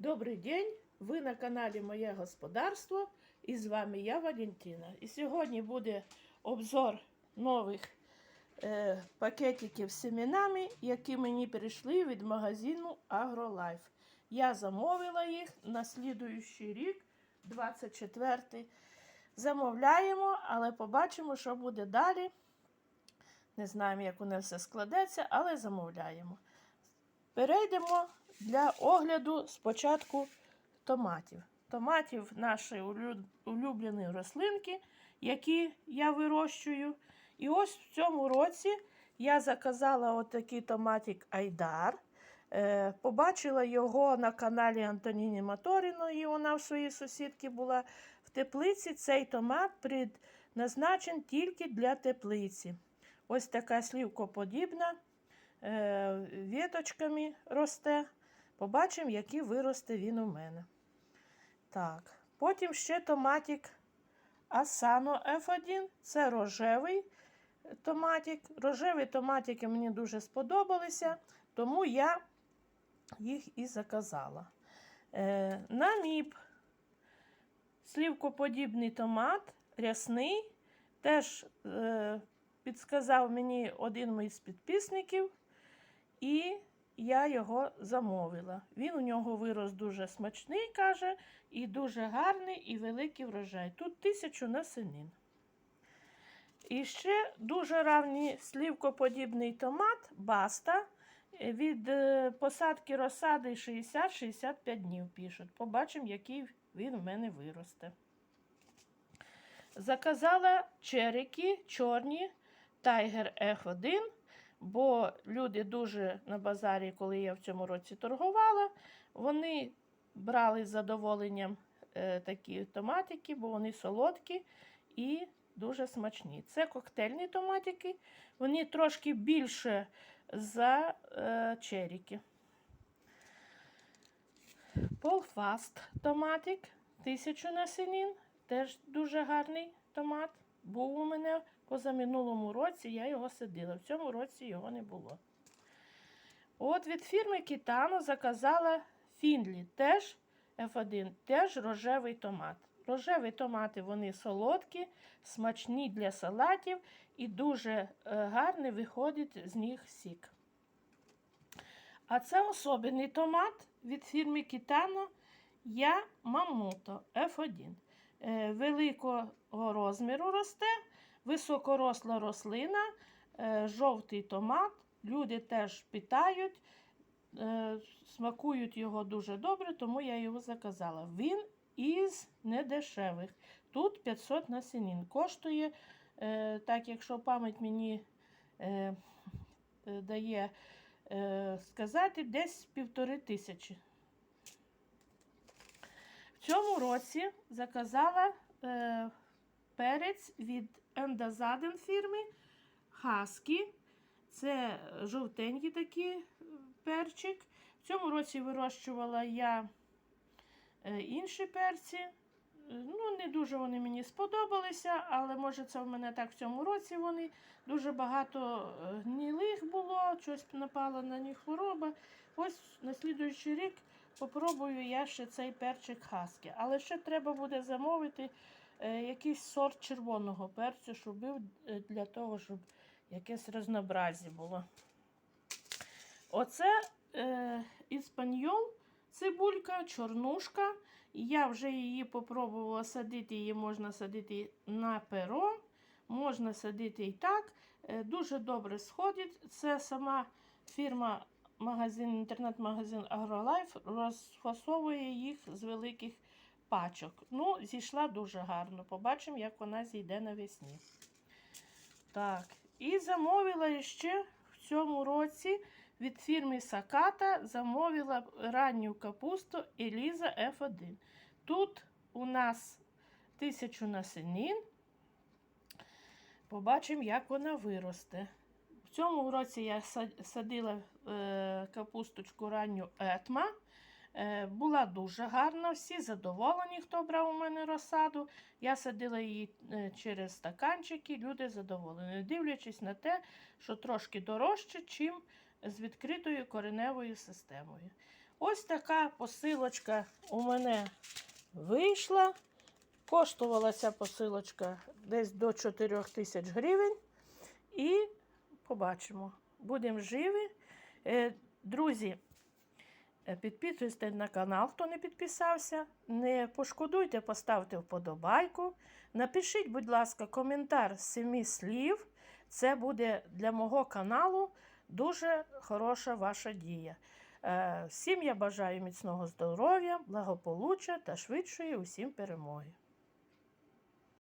Добрий день! Ви на каналі Моє Господарство і з вами я Валентина. І сьогодні буде обзор нових е, пакетиків з семенами, які мені прийшли від магазину AgroLife. Я замовила їх на слідуючий рік, 24-й. Замовляємо, але побачимо, що буде далі. Не знаємо, як воно все складеться, але замовляємо. Перейдемо для огляду спочатку томатів. Томатів наші улю- улюблені рослинки, які я вирощую. І ось в цьому році я заказала отакий томатик Айдар. Е, побачила його на каналі Антоніні Моторіної, вона в своїй сусідці була в теплиці. Цей томат предназначен тільки для теплиці. Ось така слівкоподібна е, віточками росте. Побачимо, який виросте він у мене. Так. Потім ще томатик Asano F1. Це рожевий томатик. Рожеві томатики мені дуже сподобалися, тому я їх і заказала. Е, наміп. Слівкоподібний томат, рясний. Теж е, підсказав мені один мій з підписників, і я його замовила. Він у нього вирос дуже смачний, каже, і дуже гарний і великий врожай. Тут тисячу насенин. І ще дуже равний слівкоподібний томат баста. Від е, посадки розсади 60-65 днів пишуть. Побачимо, який він в мене виросте. Заказала черики чорні Tiger F1, бо люди дуже на базарі, коли я в цьому році торгувала, вони брали з задоволенням е, такі томатики, бо вони солодкі і дуже смачні. Це коктейльні томатики, вони трошки більше за е, черіки. Полфаст томатик, тисячу насінин, теж дуже гарний томат. Був у мене позаминулому році, я його садила. В цьому році його не було. От від фірми Кітано заказала Фінлі, теж F1, теж рожевий томат. Рожеві томати вони солодкі, смачні для салатів і дуже е, гарний виходить з них сік. А це особливий томат від фірми Кітано Я Мамото F1. Е, Великого розміру росте, високоросла рослина, е, жовтий томат. Люди теж питають, е, смакують його дуже добре, тому я його заказала. Він із недешевих. Тут 500 насінин. Коштує, е, так якщо пам'ять мені дає сказати, десь півтори тисячі. В цьому році заказала перець від Ендазаден фірми Хаскі. Це жовтенький такий перчик. В цьому році вирощувала я е, інші перці. Е, Ну, не дуже вони мені сподобалися, але може це в мене так в цьому році вони дуже багато е, гнилих було, щось напала на них хвороба. Ось на слідуючий рік попробую я ще цей перчик хаски. Але ще треба буде замовити е, якийсь сорт червоного перцю, щоб був е, для того, щоб якесь разнообразі було. Оце е, іспаньол, цибулька, чорнушка. Я вже її попробувала садити, її можна садити на перо, можна садити і так. Е, Дуже добре сходить. Це сама фірма магазин, інтернет-магазин AgroLife розфасовує їх з великих пачок. Ну, зійшла дуже гарно. Побачимо, як вона зійде навесні. Так, і замовила ще в цьому році від фірми Саката замовила ранню капусту Еліза F1. Тут у нас тисячу насенин. Побачимо, як вона виросте. В цьому році я садила е, капусточку ранню етма. Е, була дуже гарна, всі задоволені, хто брав у мене розсаду. Я садила її е, через стаканчики, люди задоволені, дивлячись на те, що трошки дорожче, чим з відкритою кореневою системою. Ось така посилочка у мене вийшла. Коштувала ця посилочка десь до 4 тисяч гривень. І побачимо. Будемо живі. Е, Друзі, підписуйтесь на канал, хто не підписався. Не пошкодуйте, поставте вподобайку. Напишіть, будь ласка, коментар з семи слів. Це буде для мого каналу дуже хороша ваша дія. Е, Всім я бажаю міцного здоров'я, благополуччя та швидшої усім перемоги.